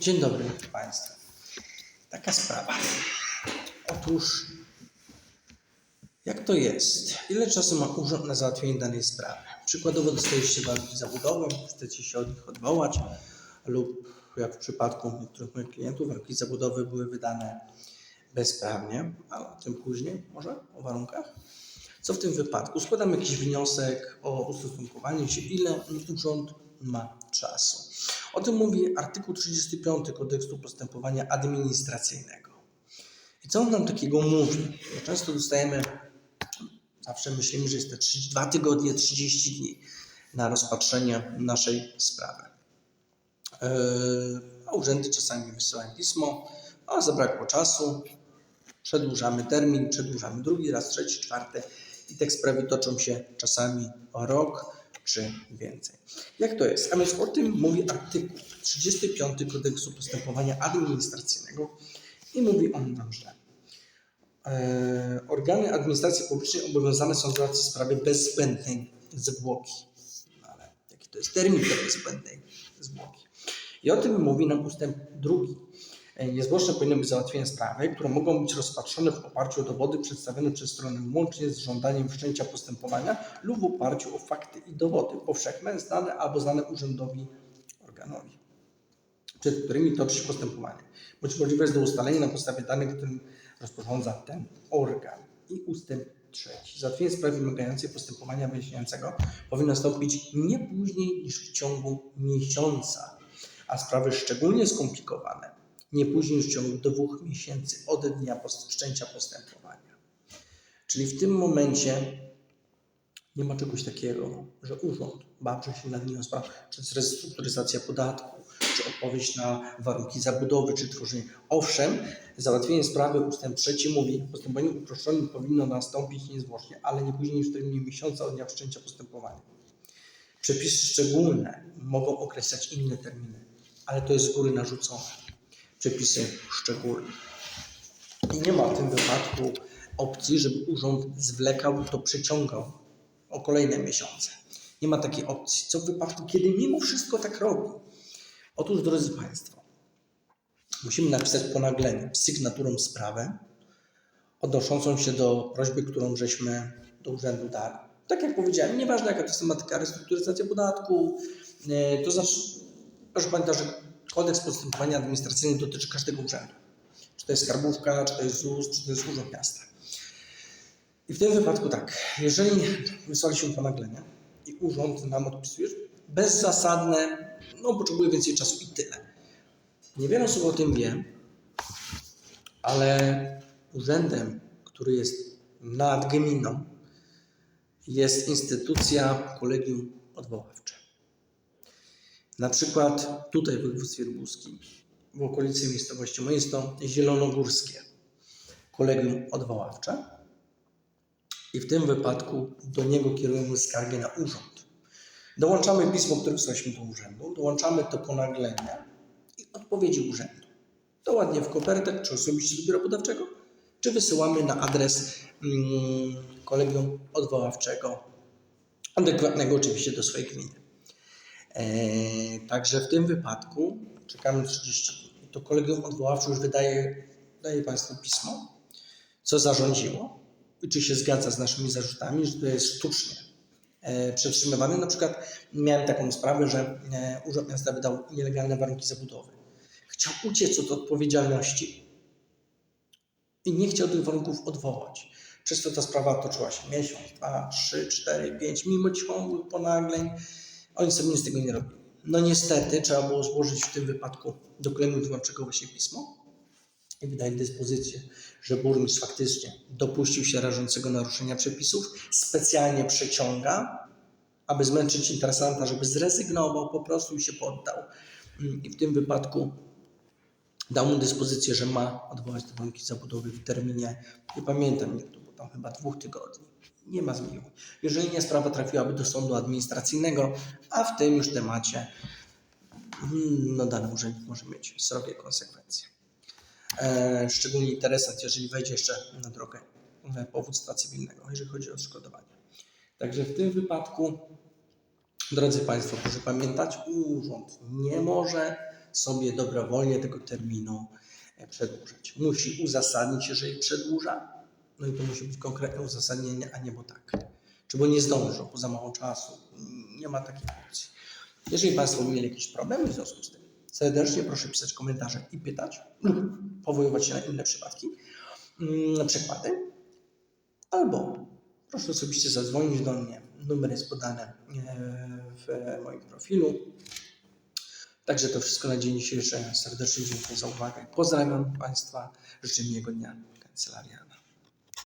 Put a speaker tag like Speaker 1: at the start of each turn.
Speaker 1: Dzień dobry Państwu. Taka sprawa. Otóż, jak to jest? Ile czasu ma urząd na załatwienie danej sprawy? Przykładowo dostajecie warunki zabudowy, chcecie się od nich odwołać, lub jak w przypadku niektórych moich klientów, warunki zabudowy były wydane bezprawnie, ale o tym później może, o warunkach. Co w tym wypadku? Składam jakiś wniosek o ustosunkowanie się, ile urząd ma czasu. O tym mówi artykuł 35 Kodeksu Postępowania Administracyjnego. I co on nam takiego mówi? Bo często dostajemy, zawsze myślimy, że jest to 32 tygodnie, 30 dni na rozpatrzenie naszej sprawy. Yy, A urzędy czasami wysyłają pismo, a zabrakło czasu, przedłużamy termin, przedłużamy drugi raz, trzeci, czwarty i te sprawy toczą się czasami o rok czy więcej. Jak to jest? A więc o tym mówi artykuł 35 Kodeksu Postępowania Administracyjnego i mówi on nam, że e, organy administracji publicznej obowiązane są załatwić sprawy bez zbędnej zwłoki. No ale jaki to jest termin tej zbędnej zwłoki? I o tym mówi nam ustęp drugi. E, Niezwłoczne powinny być załatwione sprawy, które mogą być rozpatrzone w oparciu o dowody przedstawione przez stronę łącznie z żądaniem wszczęcia postępowania lub w oparciu o fakty i dowody powszechne, znane albo znane urzędowi organowi, przed którymi toczy się postępowanie, bądź możliwe jest do ustalenia na podstawie danych, którym rozporządza ten organ. I ustęp trzeci. Załatwienie sprawy wymagającej postępowania wyjaśniającego powinno nastąpić nie później niż w ciągu miesiąca, a sprawy szczególnie skomplikowane nie później niż w ciągu dwóch miesięcy od dnia wszczęcia postępowania. Czyli w tym momencie nie ma czegoś takiego, że urząd babrze się nad nim sprawę, czy jest restrukturyzacja podatku, czy odpowiedź na warunki zabudowy, czy tworzenie. Owszem, załatwienie sprawy, ustęp trzeci mówi, postępowanie uproszczone powinno nastąpić niezwłocznie, ale nie później niż w terminie miesiąca od dnia wszczęcia postępowania. Przepisy szczególne mogą określać inne terminy, ale to jest z góry narzucone. Przepisy szczególne. I nie ma w tym wypadku opcji, żeby urząd zwlekał, to przeciągał o kolejne miesiące. Nie ma takiej opcji. Co w wypadku, kiedy mimo wszystko tak robi? Otóż, drodzy Państwo, musimy napisać ponaglenie sygnaturą sprawę odnoszącą się do prośby, którą żeśmy do urzędu dali. Tak jak powiedziałem, nieważne jaka to jest tematyka, restrukturyzacja podatku, e, to znaczy, proszę pamiętać, że kodeks postępowania administracyjnego dotyczy każdego urzędu. Czy to jest skarbówka, czy to jest ZUS, czy to jest urząd miasta. I w tym wypadku tak, jeżeli wysłaliśmy ponaglenie i urząd nam odpisuje, bezzasadne, no potrzebuje więcej czasu i tyle. Niewiele osób o tym wie, ale urzędem, który jest nad gminą, jest instytucja kolegium odwoławcze. Na przykład tutaj w województwie lubuskim, w okolicy miejscowości mojej jest to zielonogórskie kolegium odwoławcze i w tym wypadku do niego kierujemy skargę na urząd. Dołączamy pismo, które wysłaliśmy do urzędu, dołączamy to ponaglenie i odpowiedzi urzędu. To ładnie w kopertach, czy osobiście do biura podawczego, czy wysyłamy na adres mm, kolegium odwoławczego, adekwatnego oczywiście do swojej gminy. Eee, także w tym wypadku czekamy 30 dni. To kolegium odwoławcze już wydaje, daje Państwu pismo, co zarządziło i czy się zgadza z naszymi zarzutami, że to jest sztucznie e, przetrzymywane. Na przykład miałem taką sprawę, że e, Urząd Miasta wydał nielegalne warunki zabudowy. Chciał uciec od odpowiedzialności i nie chciał tych warunków odwołać. Przez to ta sprawa toczyła się miesiąc, dwa, trzy, cztery, pięć, mimo ciągłych ponagleń. Oni sobie nic z tego nie robili. No niestety trzeba było złożyć w tym wypadku do kolegium wyborczego właśnie pismo i wydać dyspozycję, że burmistrz faktycznie dopuścił się rażącego naruszenia przepisów, specjalnie przeciąga, aby zmęczyć interesanta, żeby zrezygnował po prostu i się poddał. Mm, I w tym wypadku dał mu dyspozycję, że ma odwołać te warunki zabudowy w terminie, nie pamiętam ile to było, tam chyba dwóch tygodni. Nie ma zmiłuj. Jeżeli nie, sprawa trafiłaby do sądu administracyjnego, a w tym już temacie mm, no, dany urzędnik może mieć srogie konsekwencje. E, szczególnie interesant, jeżeli wejdzie jeszcze na drogę e, powództwa cywilnego, jeżeli chodzi o odszkodowanie. Także w tym wypadku, drodzy Państwo, proszę pamiętać, urząd nie może sobie dobrowolnie tego terminu e, przedłużać. Musi uzasadnić, jeżeli przedłuża, no i to musi być konkretne uzasadnienie, a nie bo tak. Czy bo nie zdążą, bo za mało czasu. Nie ma takiej opcji. Jeżeli Państwo mieli jakieś problemy w związku z tym, serdecznie proszę pisać komentarze i pytać lub powoływać się na inne przypadki, mm, przykłady, albo proszę osobiście zadzwonić do mnie. Numer jest podany e, w moim profilu. Także to wszystko na dzień dzisiejszy. Serdecznie dziękuję za uwagę. Pozdrawiam Państwa. Życzę miłego dnia. Kancelaria.